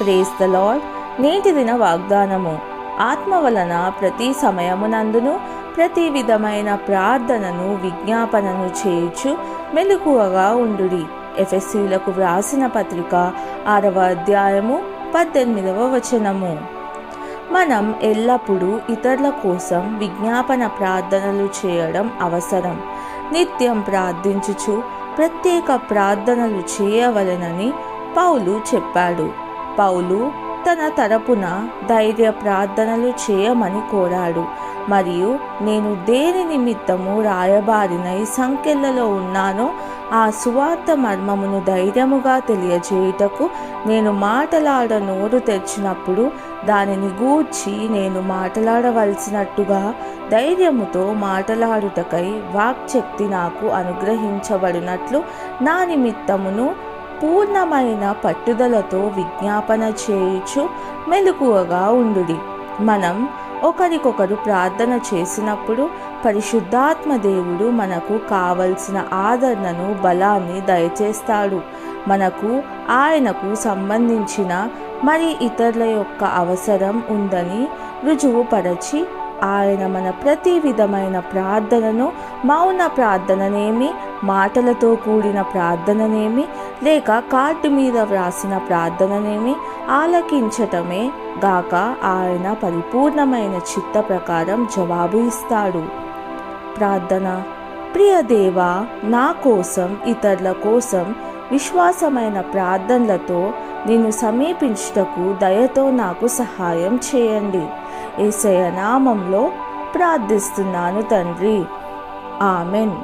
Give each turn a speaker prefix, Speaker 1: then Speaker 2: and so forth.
Speaker 1: Praise the lord నేటి దిన వాగ్దానము. ఆత్మ వలన ప్రతి సమయమునందును ప్రతి విధమైన ప్రార్థనను విజ్ఞాపనను చేయుచు మెలకువగా ఉండుడి. ఎఫ్ఎస్సీలకు వ్రాసిన పత్రిక ఆరవ అధ్యాయము పద్దెనిమిదవ వచనము. మనం ఎల్లప్పుడూ ఇతరుల కోసం విజ్ఞాపన ప్రార్థనలు చేయడం అవసరం. నిత్యం ప్రార్థించుచు ప్రత్యేక ప్రార్థనలు చేయవలెనని పౌలు చెప్పాడు. పౌలు తన తరపున ధైర్య ప్రార్థనలు చేయమని కోరాడు. మరియు నేను దేని నిమిత్తము రాయబారినై సంఖ్యలలో ఉన్నానో ఆ సువార్త మర్మమును ధైర్యముగా తెలియజేయుటకు నేను మాటలాడ నోరు తెచ్చినప్పుడు దానిని గూర్చి నేను మాట్లాడవలసినట్టుగా ధైర్యముతో మాట్లాడుటకై వాక్శక్తి నాకు అనుగ్రహించబడినట్లు నా నిమిత్తమును పూర్ణమైన పట్టుదలతో విజ్ఞాపన చేయుచు మెలకువగా ఉండుడి. మనం ఒకరికొకరు ప్రార్థన చేసినప్పుడు పరిశుద్ధాత్మ దేవుడు మనకు కావలసిన ఆదరణను బలాన్ని దయచేస్తాడు. మనకు ఆయనకు సంబంధించిన మరి ఇతరుల యొక్క అవసరం ఉందని రుజువుపరచి ఆయన మన ప్రతి విధమైన ప్రార్థనను మౌన ప్రార్థననేమి మాటలతో కూడిన ప్రార్థననేమి లేక కార్డు మీద వ్రాసిన ప్రార్థననేమి ఆలకించటమే గాక ఆయన పరిపూర్ణమైన చిత్త ప్రకారం జవాబు ఇస్తాడు. ప్రార్థన ప్రియదేవా నా కోసం ఇతరుల కోసం విశ్వాసమైన ప్రార్థనలతో నిన్ను సమీపించుటకు దయతో నాకు సహాయం చేయండి. ఏసయ నామంలో ప్రార్థిస్తున్నాను తండ్రి. ఆమెన్.